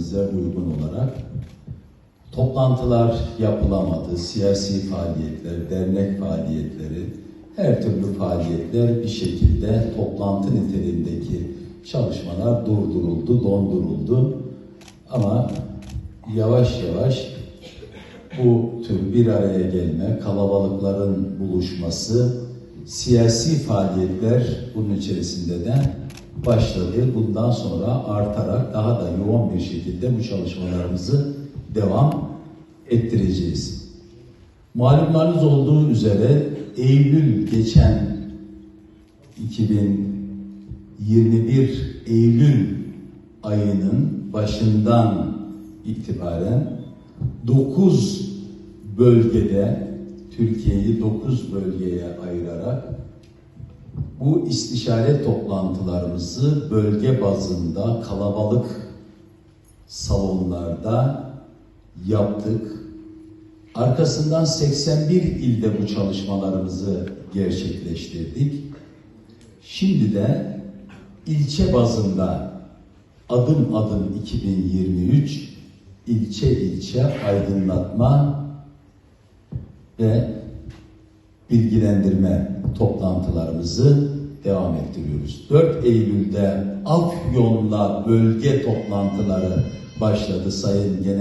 prensiplerimize uygun olarak toplantılar yapılamadı. Siyasi faaliyetler, dernek faaliyetleri, her türlü faaliyetler bir şekilde toplantı niteliğindeki çalışmalar durduruldu, donduruldu. Ama yavaş yavaş bu tür bir araya gelme, kalabalıkların buluşması, siyasi faaliyetler bunun içerisinde de başladı. Bundan sonra artarak daha da yoğun bir şekilde bu çalışmalarımızı devam ettireceğiz. Malumlarınız olduğu üzere Eylül geçen 2021 Eylül ayının başından itibaren 9 bölgede Türkiye'yi 9 bölgeye ayırarak bu istişare toplantılarımızı bölge bazında kalabalık salonlarda yaptık. Arkasından 81 ilde bu çalışmalarımızı gerçekleştirdik. Şimdi de ilçe bazında adım adım 2023 ilçe ilçe aydınlatma ve bilgilendirme toplantılarımızı devam ettiriyoruz. 4 Eylül'de Afyon'la bölge toplantıları başladı Sayın Genel